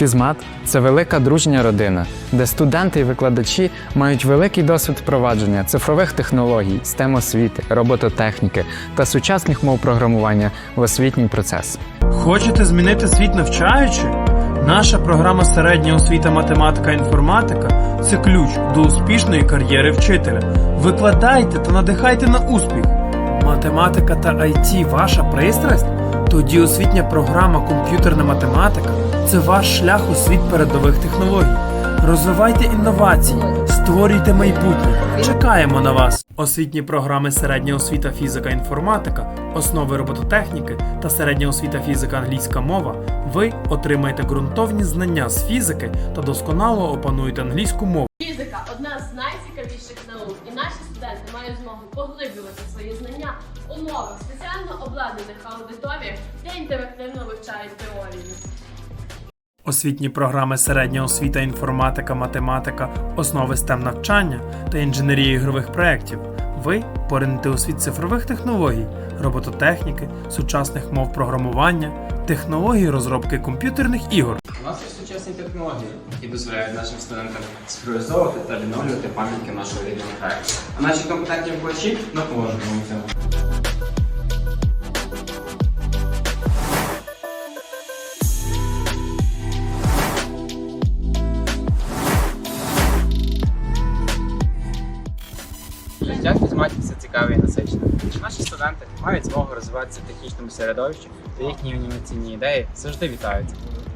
Фізмат це велика дружня родина, де студенти і викладачі мають великий досвід впровадження цифрових технологій, STEM освіти, робототехніки та сучасних мов програмування в освітній процес. Хочете змінити світ навчаючи? Наша програма середня освіта математика інформатика це ключ до успішної кар'єри вчителя. Викладайте та надихайте на успіх. Математика та IT ваша пристрасть? Тоді освітня програма комп'ютерна математика це ваш шлях у світ передових технологій. Розвивайте інновації, створюйте майбутнє. Чекаємо на вас. Освітні програми середня освіта фізика інформатика, основи робототехніки та середня освіта фізика англійська мова. Ви отримаєте ґрунтовні знання з фізики та досконало опануєте англійську мову. Найцікавіших наук, і наші студенти мають змогу поглиблювати свої знання в умовах спеціально обладнаних аудиторіях, де інтерактивно вивчають теорію. Освітні програми середня освіта, інформатика, математика, основи STEM навчання та інженерія ігрових проєктів. Ви поринете у світ цифрових технологій, робототехніки, сучасних мов програмування, технологій розробки комп'ютерних ігор. У нас є сучасні технології, які дозволяють нашим студентам цифровізовувати та відновлювати пам'ятки нашого рідного краю. А наші компетентні викладачі допоможуть у цьому. Життя в фізматі все цікаве і насичене. Наші студенти мають змогу розвиватися в технічному середовищі, та їхні інноваційні ідеї завжди вітаються.